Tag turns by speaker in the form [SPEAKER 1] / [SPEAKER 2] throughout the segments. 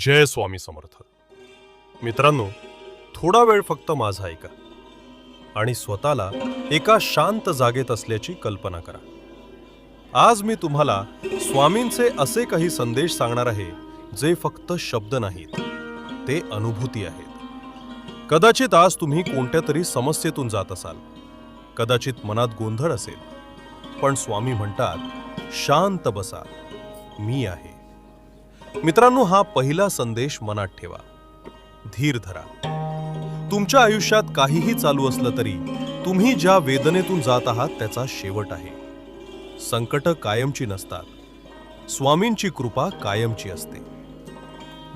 [SPEAKER 1] जय स्वामी समर्थ. मित्रांनो थोडा वेळ फक्त माझा ऐका आणि स्वतःला एका शांत जागेत असल्याची कल्पना करा. आज मी तुम्हाला स्वामींचे असे काही संदेश सांगणार आहे जे फक्त शब्द नाहीत ते अनुभूती आहेत. कदाचित आज तुम्ही कोणत्या तरी समस्येतून जात असाल कदाचित मनात गोंधळ असेल पण स्वामी म्हणतात शांत बसा मी आहे. मित्रांनो हा पहिला संदेश मनात ठेवा. धीर धरा. तुमच्या आयुष्यात काहीही चालू असलं तरी तुम्ही ज्या वेदनेतून जात आहात त्याचा शेवट आहे. संकट कायमची नसतात. स्वामींची कृपा कायमची असते.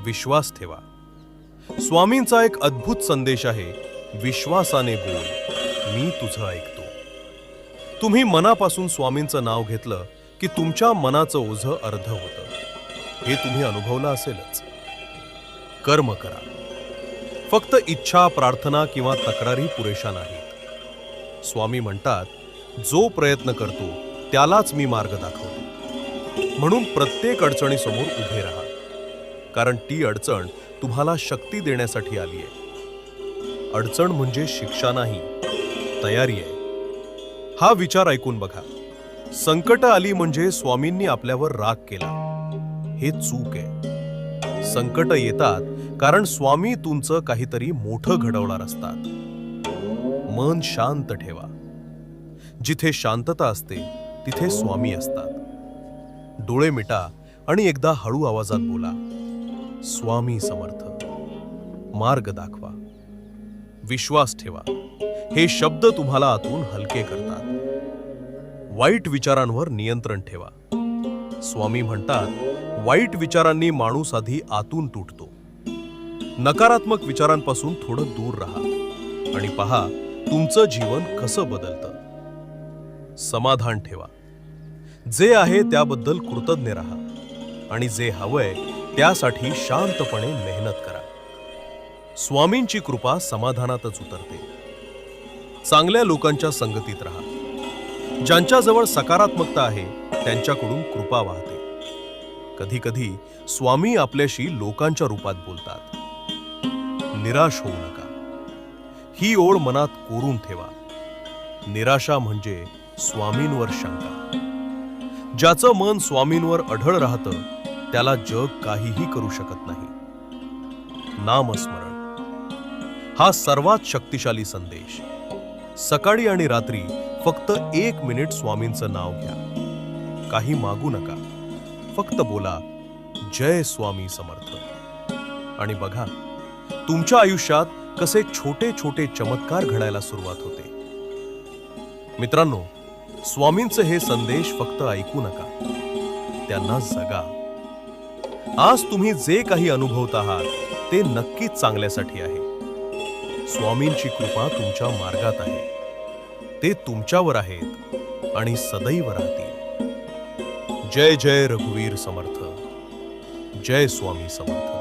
[SPEAKER 1] विश्वास ठेवा. स्वामींचा एक अद्भुत संदेश आहे विश्वासाने बोल मी तुझं ऐकतो. तुम्ही मनापासून स्वामींचं नाव घेतलं की तुमच्या मनाचं ओझं अर्ध होतं. हे तुम्ही अनुभवलं असेलच. कर्म करा. फक्त इच्छा प्रार्थना किंवा तक्रारी पुरेशा नाहीत. स्वामी म्हणतात जो प्रयत्न करतो त्यालाच मी मार्ग दाखवतो. म्हणून प्रत्येक अडचणीसमोर उभे राहा. कारण ती अडचण तुम्हाला शक्ती देण्यासाठी आली आहे. अडचण म्हणजे शिक्षा नाही तयारी आहे. हा विचार ऐकून बघा. संकट आली म्हणजे स्वामींनी आपल्यावर राग केला. हे चूक आहे. संकट येतात कारण स्वामी तुमचं काहीतरी मोठं घडवणार असतात. मन शांत ठेवा. जिथे शांतता असते तिथे स्वामी असतात. डोळे मिटा आणि एकदा हळू आवाजात बोला स्वामी समर्थ मार्ग दाखवा. विश्वास ठेवा. हे शब्द तुम्हाला आतून हलके करतात. वाईट विचारांवर नियंत्रण ठेवा. स्वामी म्हणतात वाईट विचारांनी माणूस आधी आतून तुटतो. नकारात्मक विचारांपासून थोडं दूर राहा आणि पहा तुमचं जीवन कसं बदलतं. समाधान ठेवा. जे आहे त्याबद्दल कृतज्ञ राहा आणि जे हवंय त्यासाठी शांतपणे मेहनत करा. स्वामींची कृपा समाधानातच उतरते. चांगल्या लोकांच्या संगतीत राहा. ज्यांच्याजवळ सकारात्मकता आहे त्यांच्याकडून कृपा वाहते. कधी कधी स्वामी आपल्याशी लोकांच्या रूपात बोलतात. निराश होऊ नका. ही ओढ मनात कोरून ठेवा. निराशा म्हणजे स्वामींवर शंका. ज्याचं मन स्वामींवर अढळ राहतं त्याला जग काहीही करू शकत नाही. नामस्मरण. हा सर्वात शक्तिशाली संदेश. सकाळी आणि रात्री फक्त एक मिनिट स्वामींचं नाव घ्या. काही मागू नका. फक्त बोला जय स्वामी समर्थ. आणि बघा तुमच्या आयुष्यात कसे छोटे छोटे चमत्कार घडायला सुरुवात होते. मित्रांनो स्वामींचे हे संदेश फक्त ऐकू नका त्यांना जगा. आज तुम्ही जे काही अनुभवत आहात ते नक्कीच चांगल्यासाठी आहे. स्वामींची कृपा तुमच्या मार्गात आहे. ते तुमच्यावर आहेत आणि सदैव राहतील. जय जय रघुवीर समर्थ. जय स्वामी समर्थ.